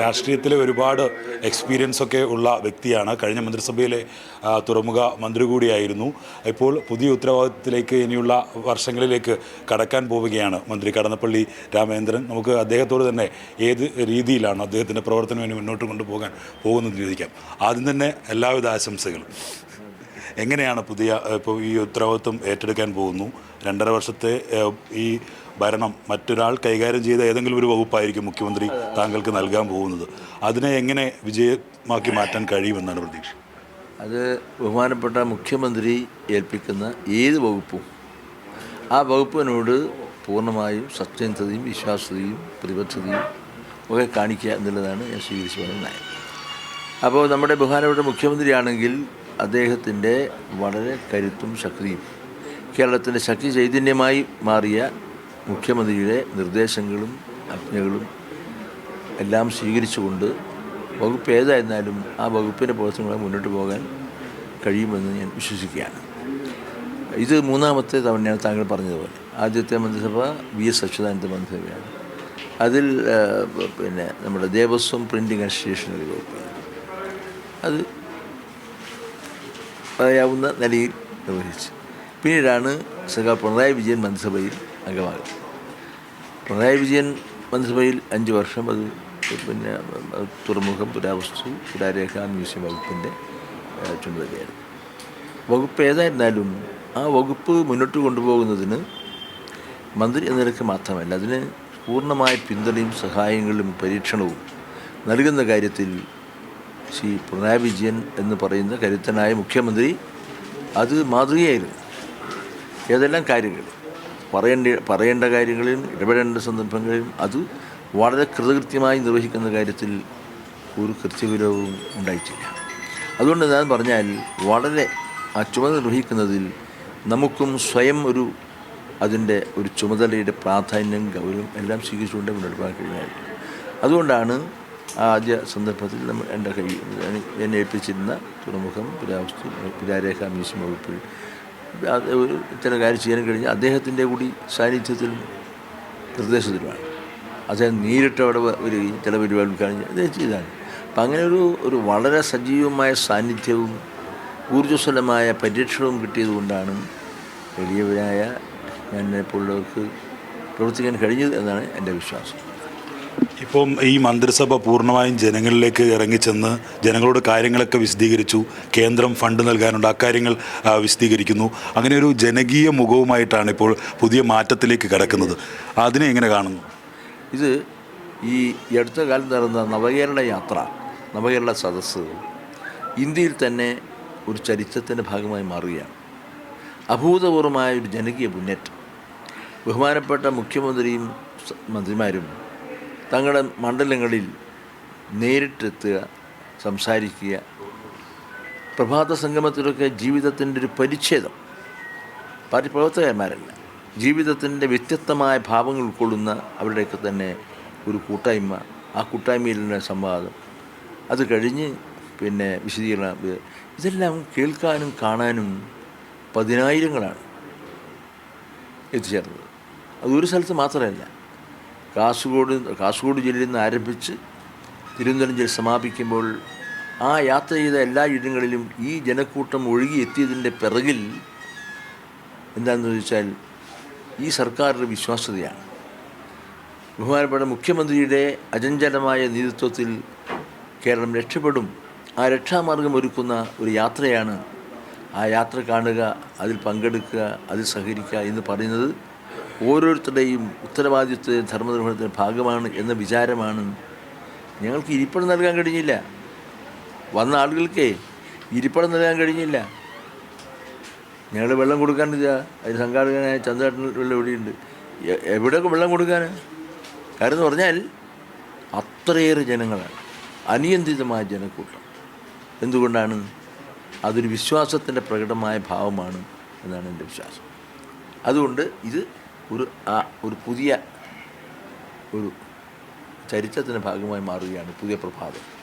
രാഷ്ട്രീയത്തിലെ ഒരുപാട് എക്സ്പീരിയൻസ് ഒക്കെ ഉള്ള വ്യക്തിയാണ്. കഴിഞ്ഞ മന്ത്രിസഭയിലെ തുറമുഖ മന്ത്രി കൂടിയായിരുന്നു. ഇപ്പോൾ പുതിയ ഉത്തരവാദിത്തത്തിലേക്ക് ഇനിയുള്ള വർഷങ്ങളിലേക്ക് കടക്കാൻ പോവുകയാണ് മന്ത്രി കടന്നപ്പള്ളി രാമേന്ദ്രൻ നമുക്ക് അദ്ദേഹത്തോട് തന്നെ ഏത് രീതിയിലാണ് അദ്ദേഹത്തിന്റെ പ്രവർത്തനം ഇനി മുന്നോട്ട് കൊണ്ടുപോകാൻ പോകുന്നത് ചോദിക്കാം. ആദ്യം തന്നെ എല്ലാവിധ ആശംസകളും. എങ്ങനെയാണ് പുതിയ ഇപ്പോൾ ഈ ഉത്തരവാദിത്വം ഏറ്റെടുക്കാൻ പോകുന്നു? രണ്ടര വർഷത്തെ ഈ ഭരണം മറ്റൊരാൾ കൈകാര്യം ചെയ്ത ഏതെങ്കിലും ഒരു വകുപ്പായിരിക്കും മുഖ്യമന്ത്രി താങ്കൾക്ക് നൽകാൻ പോകുന്നത്. അതിനെ എങ്ങനെ വിജയമാക്കി മാറ്റാൻ കഴിയുമെന്നാണ് പ്രതീക്ഷ? അത് ബഹുമാനപ്പെട്ട മുഖ്യമന്ത്രി ഏൽപ്പിക്കുന്ന ഏത് വകുപ്പും ആ വകുപ്പിനോട് പൂർണമായും സത്യസന്ധതയും വിശ്വാസ്യതയും പ്രതിബദ്ധതയും ഒക്കെ കാണിക്കുക എന്നുള്ളതാണ് ഞാൻ സ്വീകരിച്ചു പറയുന്ന നയം. അപ്പോൾ നമ്മുടെ ബഹുമാനപ്പെട്ട മുഖ്യമന്ത്രിയാണെങ്കിൽ അദ്ദേഹത്തിന്റെ വളരെ കരുത്തും ശക്തിയും കേരളത്തിന്റെ ശക്തി ചൈതന്യമായി മാറിയ മുഖ്യമന്ത്രിയുടെ നിർദ്ദേശങ്ങളും ആജ്ഞകളും എല്ലാം സ്വീകരിച്ചുകൊണ്ട് വകുപ്പ് ഏതായിരുന്നാലും ആ വകുപ്പിന്റെ പ്രവർത്തനങ്ങളെ മുന്നോട്ട് പോകാൻ കഴിയുമെന്ന് ഞാൻ വിശ്വസിക്കുകയാണ്. ഇത് മൂന്നാമത്തെ തവണയാണ് താങ്കൾ പറഞ്ഞതുപോലെ. ആദ്യത്തെ മന്ത്രിസഭ വി എസ് അച്യുതാനന്ദ മന്ത്രിസഭയാണ്. അതിൽ പിന്നെ നമ്മുടെ ദേവസ്വം പ്രിന്റിംഗ് ഒരു വകുപ്പ്. അത് പറയാവുന്ന നിലയിൽ നിർവഹിച്ചു. പിന്നീടാണ് സഖാ പിണറായി വിജയൻ മന്ത്രിസഭയിൽ അംഗമാകുന്നത്. പിണറായി വിജയൻ മന്ത്രിസഭയിൽ അഞ്ച് വർഷം അത് പിന്നെ തുറമുഖം പുരാവസ്തു പുരാരേഖ മ്യൂസിയം വകുപ്പിന്റെ ചുമതലയായിരുന്നു. വകുപ്പ് ഏതായിരുന്നാലും ആ വകുപ്പ് മുന്നോട്ട് കൊണ്ടുപോകുന്നതിന് മന്ത്രി എന്ന നിലയ്ക്ക് മാത്രമല്ല അതിന് പൂർണമായ പിന്തുണയും സഹായങ്ങളും പരീക്ഷണവും നൽകുന്ന കാര്യത്തിൽ ശ്രീ പിണറായി വിജയൻ എന്ന് പറയുന്ന കരുത്തനായ മുഖ്യമന്ത്രി അത് മാതൃകയായിരുന്നു. ഏതെല്ലാം കാര്യങ്ങൾ? പറയേണ്ട പറയേണ്ട കാര്യങ്ങളിലും ഇടപെടേണ്ട സന്ദർഭങ്ങളിലും അത് വളരെ കൃതകൃത്യമായി നിർവഹിക്കുന്ന കാര്യത്തിൽ ഒരു കൃത്യവിരോധവും ഉണ്ടായിട്ടില്ല. അതുകൊണ്ട് ഞാൻ പറഞ്ഞാൽ വളരെ ആ ചുമതല നിർവഹിക്കുന്നതിൽ നമുക്കും സ്വയം ഒരു അതിന്റെ ഒരു ചുമതലയുടെ പ്രാധാന്യം ഗൗരവം എല്ലാം സ്വീകരിച്ചുകൊണ്ട് മുന്നോട്ട് പോകാൻ കഴിഞ്ഞാൽ അതുകൊണ്ടാണ് ആദ്യ സന്ദർഭത്തിൽ നമ്മൾ എന്റെ കൈ എന്നെ ഏൽപ്പിച്ചിരുന്ന തുറമുഖം പുരാവസ്തു പുരാരേഖ മ്യൂസിയം വകുപ്പിൽ ഇത്തരം കാര്യം ചെയ്യാൻ കഴിഞ്ഞാൽ അദ്ദേഹത്തിന്റെ കൂടി സാന്നിധ്യത്തിലും നിർദ്ദേശത്തിലുമാണ്. അദ്ദേഹം നേരിട്ട് അവിടെ ഒരു ചില പരിപാടി ഉദ്ഘാടനം അദ്ദേഹം ചെയ്താണ്. അപ്പം അങ്ങനെ ഒരു ഒരു വളരെ സജീവമായ സാന്നിധ്യവും ഊർജസ്വലമായ പരീക്ഷണവും കിട്ടിയതുകൊണ്ടാണ് വലിയവരായ എന്നെപ്പോലുള്ളവർക്ക് പ്രവർത്തിക്കാൻ കഴിഞ്ഞത് എന്നാണ് എന്റെ വിശ്വാസം. ഇപ്പം ഈ മന്ത്രിസഭ പൂർണമായും ജനങ്ങളിലേക്ക് ഇറങ്ങിച്ചെന്ന് ജനങ്ങളോട് കാര്യങ്ങളൊക്കെ വിശദീകരിച്ചു. കേന്ദ്രം ഫണ്ട് നൽകാനുണ്ട്. അക്കാര്യങ്ങൾ വിശദീകരിക്കുന്നു. അങ്ങനെ ഒരു ജനകീയ മുഖവുമായിട്ടാണ് ഇപ്പോൾ പുതിയ മാറ്റത്തിലേക്ക് കിടക്കുന്നത്. അതിനെ എങ്ങനെ കാണുന്നു? ഇത് ഈ ഈ അടുത്ത കാലത്ത് നടന്ന നവകേരള യാത്ര നവകേരള സദസ്സ് ഇന്ത്യയിൽ തന്നെ ഒരു ചരിത്രത്തിന്റെ ഭാഗമായി മാറുകയാണ്. അഭൂതപൂർവമായ ഒരു ജനകീയ മുന്നേറ്റം. ബഹുമാനപ്പെട്ട മുഖ്യമന്ത്രിയും മന്ത്രിമാരും തങ്ങളുടെ മണ്ഡലങ്ങളിൽ നേരിട്ടെത്തുക സംസാരിക്കുക. പ്രഭാത സംഗമത്തിലൊക്കെ ജീവിതത്തിന്റെ ഒരു പരിച്ഛേദം. പാർട്ടി പ്രവർത്തകന്മാരല്ല. ജീവിതത്തിന്റെ വ്യത്യസ്തമായ ഭാവങ്ങൾ ഉൾക്കൊള്ളുന്ന അവരുടെയൊക്കെ തന്നെ ഒരു കൂട്ടായ്മ. ആ കൂട്ടായ്മയിൽ തന്നെ സംവാദം. അത് കഴിഞ്ഞ് പിന്നെ വിശദീകരണം ഇതെല്ലാം കേൾക്കാനും കാണാനും പതിനായിരങ്ങളാണ് എത്തിച്ചേർന്നത്. അത് ഒരു സ്ഥലത്ത് മാത്രമല്ല. കാസർഗോഡ് കാസർഗോഡ് ജില്ലയിൽ നിന്ന് ആരംഭിച്ച് തിരുവനന്തപുരം ജില്ല സമാപിക്കുമ്പോൾ ആ യാത്ര ചെയ്ത എല്ലാ ഇടങ്ങളിലും ഈ ജനക്കൂട്ടം ഒഴുകി എത്തിയതിന്റെ പിറകിൽ എന്താണെന്ന് ചോദിച്ചാൽ ഈ സർക്കാരിന്റെ വിശ്വാസ്യതയാണ്. ബഹുമാനപ്പെട്ട മുഖ്യമന്ത്രിയുടെ അചഞ്ചലമായ നേതൃത്വത്തിൽ കേരളം രക്ഷപ്പെടും ആ രക്ഷാമാർഗം ഒരുക്കുന്ന ഒരു യാത്രയാണ്. ആ യാത്ര കാണുക അതിൽ പങ്കെടുക്കുക അതിൽ സഹകരിക്കുക എന്ന് പറയുന്നത് ഓരോരുത്തരുടെയും ഉത്തരവാദിത്വ ധർമ്മനിർവഹണത്തിന്റെ ഭാഗമാണ് എന്ന വിചാരമാണ് ഞങ്ങൾക്ക് ഇരിപ്പിടം നൽകാൻ കഴിഞ്ഞില്ല. വന്ന ആളുകൾക്ക് ഇരിപ്പിടം നൽകാൻ കഴിഞ്ഞില്ല. ഞങ്ങൾ വെള്ളം കൊടുക്കാൻ ഇല്ല അതിന് സംഘാടകനായ ചന്ദ്രേട്ടൻ വെള്ളം ഇവിടെയുണ്ട്. എവിടെയൊക്കെ വെള്ളം കൊടുക്കാൻ കാര്യം എന്ന് പറഞ്ഞാൽ അത്രയേറെ ജനങ്ങളാണ്. അനിയന്ത്രിതമായ ജനക്കൂട്ടം. എന്തുകൊണ്ടാണ്? അതൊരു വിശ്വാസത്തിന്റെ പ്രകടമായ ഭാവമാണ് എന്നാണ് എന്റെ വിശ്വാസം. അതുകൊണ്ട് ഇത് ഒരു ഒരു പുതിയ ഒരു ചരിത്രത്തിന്റെ ഭാഗമായി മാറുകയാണ് പുതിയ പ്രഭാതം.